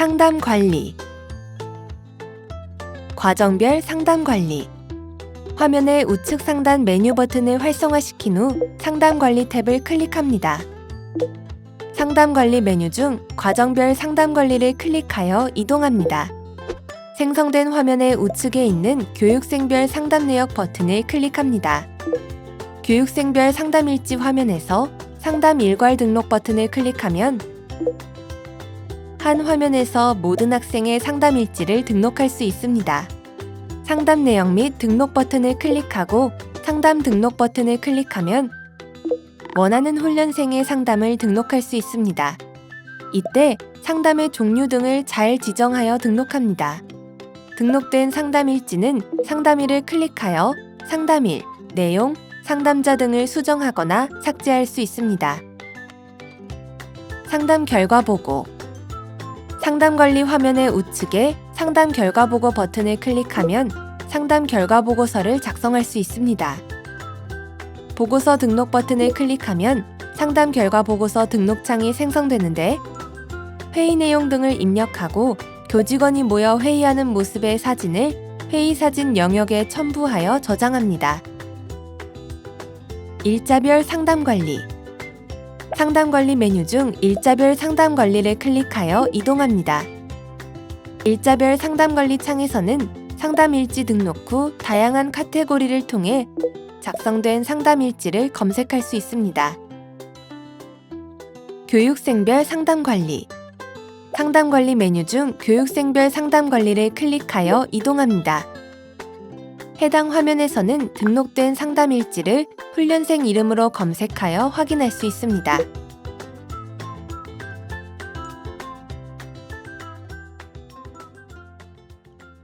상담 관리 과정별 상담 관리 화면의 우측 상단 메뉴 버튼을 활성화시킨 후 상담 관리 탭을 클릭합니다. 상담 관리 메뉴 중 과정별 상담 관리를 클릭하여 이동합니다. 생성된 화면의 우측에 있는 교육생별 상담 내역 버튼을 클릭합니다. 교육생별 상담 일지 화면에서 상담 일괄 등록 버튼을 클릭하면 한 화면에서 모든 학생의 상담 일지를 등록할 수 있습니다. 상담 내역 및 등록 버튼을 클릭하고 상담 등록 버튼을 클릭하면 원하는 훈련생의 상담을 등록할 수 있습니다. 이때 상담의 종류 등을 잘 지정하여 등록합니다. 등록된 상담 일지는 상담일을 클릭하여 상담일, 내용, 상담자 등을 수정하거나 삭제할 수 있습니다. 상담 결과 보고 상담 관리 화면의 우측에 상담 결과 보고 버튼을 클릭하면 상담 결과 보고서를 작성할 수 있습니다. 보고서 등록 버튼을 클릭하면 상담 결과 보고서 등록창이 생성되는데 회의 내용 등을 입력하고 교직원이 모여 회의하는 모습의 사진을 회의 사진 영역에 첨부하여 저장합니다. 일자별 상담 관리 상담 관리 메뉴 중 일자별 상담 관리를 클릭하여 이동합니다. 일자별 상담 관리 창에서는 상담 일지 등록 후 다양한 카테고리를 통해 작성된 상담 일지를 검색할 수 있습니다. 교육생별 상담 관리 상담 관리 메뉴 중 교육생별 상담 관리를 클릭하여 이동합니다. 해당 화면에서는 등록된 상담 일지를 훈련생 이름으로 검색하여 확인할 수 있습니다.